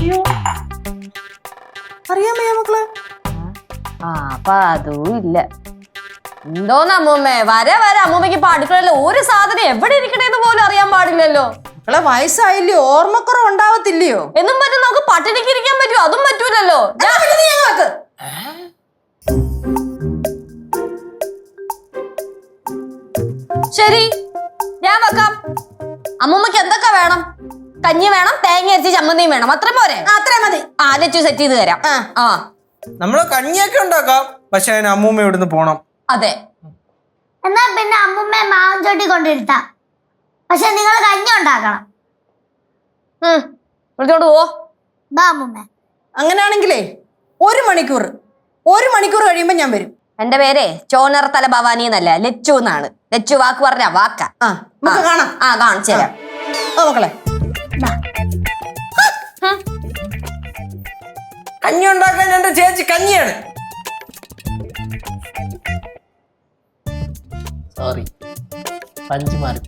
അയ്യോ. അറിയാമേ മക്കളെ? ആ അപ്പൊ അതും ഇല്ല. എന്തോന്ന് അമ്മൂമ്മേ? വരെ വരെ. അമ്മൂമ്മയ്ക്ക് ഇപ്പൊ ഒരു സാധനം എവിടെ ഇരിക്കണേന്ന് പോലും അറിയാൻ പാടില്ലല്ലോ. മക്കളെ വയസ്സായില്ലയോ ഓർമ്മക്കുറവ് ഉണ്ടാവത്തില്ലയോ? എന്നും പറ്റും നമുക്ക് പട്ടിണിക്ക് ഇരിക്കാൻ പറ്റുമോ അതും പറ്റൂലല്ലോ. വെക്ക്. ശരി. ഞാൻ വെക്കാം. അമ്മൂമ്മക്ക് എന്തൊക്കെ വേണം? കഞ്ഞി വേണം തേങ്ങ അരച്ച് ചമ്മന്തിയും വേണം. അത്ര പോരെ? അത്ര അത്രയും മതി. ആദ്യം സെറ്റ് ചെയ്ത് തരാം. ആ. നമ്മൾ കഞ്ഞിയൊക്കെ ഉണ്ടാക്കാം. പക്ഷെ അതിന് അമ്മൂമ്മ ഇവിടുന്ന് പോണം. അതെ. എന്നാ പിന്നെ അമ്മൂമ്മ മാവൻ ചോട്ടി കൊണ്ടിരുത്താം. പക്ഷെ നിങ്ങൾ കഞ്ഞി ഉണ്ടാക്കണം. വിളിച്ചോണ്ട് പോ. ബാ അമ്മുമ്മ. അങ്ങനെയാണെങ്കിലേ ഒരു മണിക്കൂർ ഒരു മണിക്കൂർ കഴിയുമ്പോ ഞാൻ വരും. എന്റെ പേരെ ചോനർത്തല ഭവാനി എന്നല്ല ലച്ചു എന്നാണ്. ലച്ചു വാക്ക് പറഞ്ഞ വാക്കാ. ആ നമുക്ക് കാണാം. ആ കാണിച്ചു തരാം ഓ മക്കളെ. കഞ്ഞി ഉണ്ടാക്കാൻ എന്റെ ചേച്ചി കഞ്ഞിയാണ്. സോറി പഞ്ച് മാറി.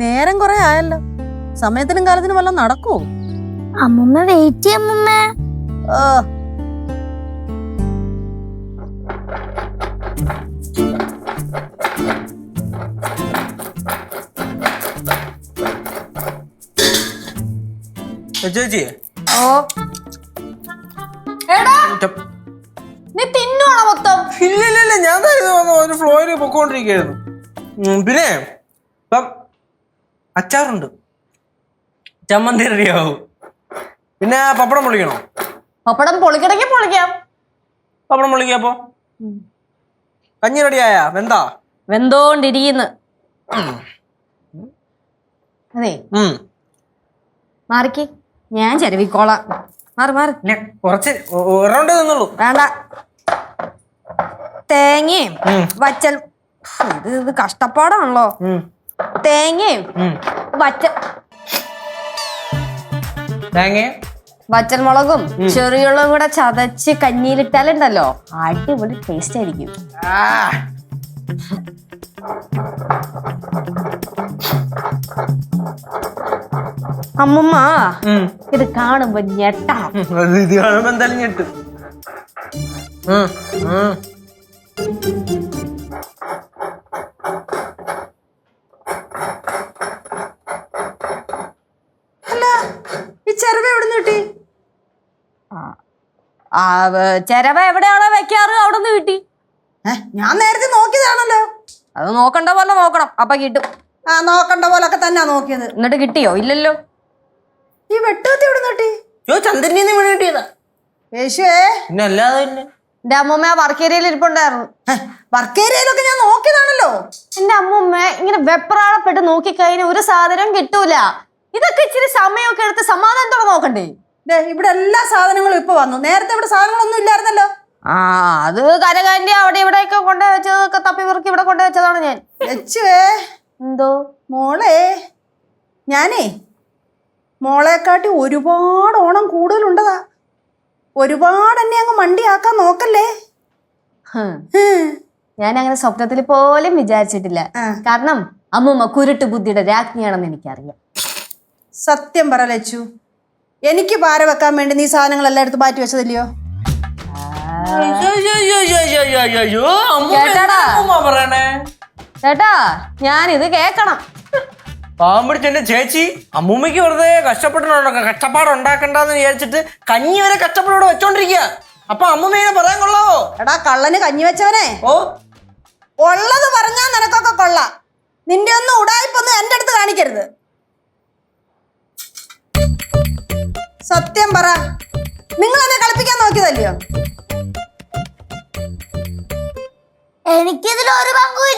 നേരം കുറെ ആയല്ലോ. സമയത്തിനും കാലത്തിനും വല്ലതും നടക്കുവോ? അമ്മുമ്മ വെയിറ്റ് ചെയ്യ അമ്മുമ്മ. ഓ ചേച്ചി. ഓ. എടാ. നീ തിന്നുവാണോ മൊത്തം? ഇല്ല ഇല്ല ഇല്ല ഞാൻ വന്ന് ഒരു ഫ്ലോയിൽ പൊക്കോണ്ടിരിക്കുകയായിരുന്നു. പിന്നെ ഇപ്പം അച്ചാറുണ്ട്. ചമ്മന്തി റെഡിയാവും. പിന്നെ പപ്പടം പൊളിക്കണോ? പപ്പടം പൊളിക്കണമെങ്കിൽ പൊളിക്കാം. പപ്പടം പൊളിക്കാപ്പോ കഞ്ഞി റെഡിയായ? വെന്താ? വെന്തോണ്ടിരിക്കുന്നു. അതെ. മാറിക്ക്. ഞാൻ ചെലവിക്കോളാം മാറി മാറി. കുറച്ച് നിന്നുള്ളൂ വേണ്ട. തേങ്ങയും വച്ചൽ ഇത് ഇത് കഷ്ടപ്പാടാണല്ലോ. തേങ്ങയും വച്ച തേങ്ങ വച്ചൽ മുളകും ചെറിയുള്ളതും കൂടെ ചതച്ച് കഞ്ഞിയിലിട്ടാലുണ്ടല്ലോ. അടിപൊളി ടേസ്റ്റ് ആയിരിക്കും. ആ, അമ്മമ്മ ഇത് കാണുമ്പോ ഞെട്ടാ. ഇത് കാണുമ്പോ എന്തായാലും ഞെട്ടും. അല്ല ഈ ചെറുവ എവിടെ കിട്ടി? ചെരവ എവിടെയാണോ വെക്കാറ് അവിടെ നിന്ന് കിട്ടി. ഞാൻ നേരത്തെ നോക്കിയതാണല്ലോ. അത് നോക്കണ്ട പോലെ നോക്കണം. അപ്പൊ കിട്ടും. ആ നോക്കണ്ട പോലെ ഒക്കെ തന്നെ നോക്കിയത്. എന്നിട്ട് കിട്ടിയോ? ഇല്ലല്ലോ. ഈ വെട്ടുകത്തി എവിടെ നട്ടി കിട്ടി? യോ ചന്ദ്രനെ വീണ് കിട്ടിയതാ. യേശുവേ. പിന്നെ അല്ലാതെ എന്റെ അമ്മൂമ്മ ആ വർക്കേരിയയിൽ ഇരിപ്പുണ്ടായിരുന്നു. വർക്ക് ഏരിയയിലൊക്കെ ഞാൻ നോക്കിയതാണല്ലോ. എന്റെ അമ്മൂമ്മ ഇങ്ങനെ വെപ്രാളപ്പെട്ട് നോക്കിക്കഴിഞ്ഞാൽ ഒരു സാധനം കിട്ടൂല. ഇതൊക്കെ ഇച്ചിരി സമയമൊക്കെ എടുത്ത് സമാധാനത്തോടെ നോക്കണ്ടേ? ദേ, ഇവിടെ എല്ലാ സാധനങ്ങളും ഇപ്പൊ വന്നു. നേരത്തെ ഇവിടെ സാധനങ്ങളൊന്നും ഇല്ലായിരുന്നല്ലോ. ആ അത് കരകാന്റെ അവിടെ ഇവിടെയൊക്കെ കൊണ്ടു വെച്ചതൊക്കെ തപ്പി പെറുക്കി ഇവിടെ കൊണ്ടു വെച്ചതാണ് ഞാൻ. വെച്ചേ എന്തോ? മോളെ ഞാനേ മോളെക്കാട്ടി ഒരുപാട് ഓണം കൂടുതലുണ്ടതാ. ഒരുപാട് എന്നെ അങ്ങ് മണ്ടിയാക്കാൻ നോക്കല്ലേ. ഞാൻ അങ്ങനെ സ്വപ്നത്തിൽ പോലും വിചാരിച്ചിട്ടില്ല. കാരണം അമ്മൂമ്മ കുരുട്ട് ബുദ്ധിയുടെ രാജ്ഞിയാണെന്ന് എനിക്കറിയാം. സത്യം പറ ലച്ചു. എനിക്ക് പാര വെക്കാൻ വേണ്ടി നീ സാധനങ്ങളെല്ലാം എടുത്ത് മാറ്റി വെച്ചതില്ലയോ? ചേട്ടാടാ. പറയണേ? ചേട്ടാ ഞാനിത് കേക്കണം. പാമ്പിടിച്ചെന്റെ ചേച്ചി അമ്മൂമ്മയ്ക്ക് വെറുതെ കഷ്ടപ്പെട്ടിട്ടുണ്ടോ? കഷ്ടപ്പാട് ഉണ്ടാക്കണ്ടെന്ന് വിചാരിച്ചിട്ട് കഞ്ഞി വരെ കഷ്ടപ്പാടോടെ വെച്ചോണ്ടിരിക്ക അപ്പൊ അമ്മൂമ്മയെ പറയാൻ കൊള്ളാവോ? എടാ കള്ളന് കഞ്ഞി വെച്ചവനെ. ഓ. ഉള്ളത് പറഞ്ഞാ നിനക്കൊക്കെ കൊള്ള. നിന്റെ ഒന്നും ഉടായിപ്പൊന്നും എന്റെ അടുത്ത് കാണിക്കരുത്. സത്യം പറ. നിങ്ങൾ എന്നെ കളിപ്പിക്കാൻ നോക്കിയതല്ലയോ? എനിക്കിതിൽ ഒരു പങ്കുമില്ല